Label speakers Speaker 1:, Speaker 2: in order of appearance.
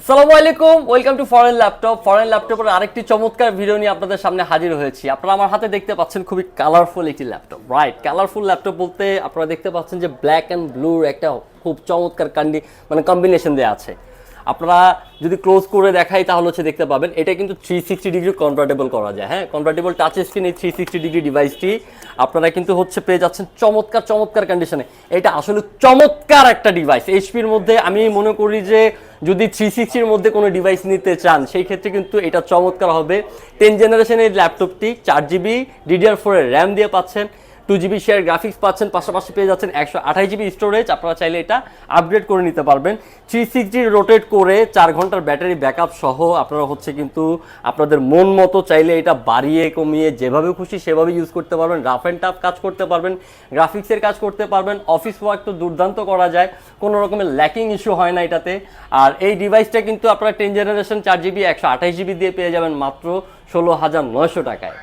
Speaker 1: আসসালামু আলাইকুম welcome to foreign laptop foreign ল্যাপটপের আরেকটি চমৎকার ভিডিও নিয়ে আপনাদের সামনে হাজির হয়েছি। আপনারা আমার হাতে দেখতে পাচ্ছেন খুবই কালারফুল একটি ল্যাপটপ রাইট কালারফুল ল্যাপটপ বলতে আপনারা দেখতে পাচ্ছেন যে ব্ল্যাক অ্যান্ড ব্লুর একটা খুব চমৎকার কান্ডি মানে কম্বিনেশন দেওয়া আছে। আপনারা যদি ক্লোজ করে দেখাই তাহলে হচ্ছে দেখতে পাবেন, এটা কিন্তু থ্রি সিক্সটি ডিগ্রি কনভার্টেবল করা যায় হ্যাঁ? কনভার্টেবল টাচ স্ক্রিন এই থ্রি সিক্সটি ডিগ্রি ডিভাইসটি আপনারা কিন্তু হচ্ছে পেয়ে যাচ্ছেন চমৎকার চমৎকার কন্ডিশনে এটা আসলে চমৎকার একটা ডিভাইস এইচপির মধ্যে আমি মনে করি যে যদি থ্রি সিক্সটির মধ্যে কোনো ডিভাইস নিতে চান, সেই ক্ষেত্রে কিন্তু এটা চমৎকার হবে। টেন জেনারেশনের ল্যাপটপটি চার জিবি ডিডিআর ফোরের র্যাম দিয়ে পাচ্ছেন। টু জিবি শেয়ার গ্রাফিক্স পাচ্ছেন, পাশাপাশি পেয়ে যাচ্ছেন একশো আঠাশ জিবি স্টোরেজ আপনারা চাইলে এটা আপগ্রেড করে নিতে পারবেন। থ্রি সিক্সটি রোটেট করে চার ঘণ্টার ব্যাটারি ব্যাকআপ সহ আপনারা হচ্ছে কিন্তু আপনাদের মন মতো চাইলে এটা বাড়িয়ে, কমিয়ে যেভাবে খুশি সেভাবে ইউজ করতে পারবেন। রাফ অ্যান্ড টাফ কাজ করতে পারবেন গ্রাফিক্সের কাজ করতে পারবেন। অফিস ওয়ার্ক তো দুর্দান্ত করা যায়, কোনো রকমের ল্যাকিং ইস্যু হয় না এটাতে। আর এই ডিভাইসটা কিন্তু আপনারা টেন জেনারেশন চার জিবি একশো আঠাশ জিবি দিয়ে পেয়ে যাবেন মাত্র ষোলো হাজার নয়শো টাকায়।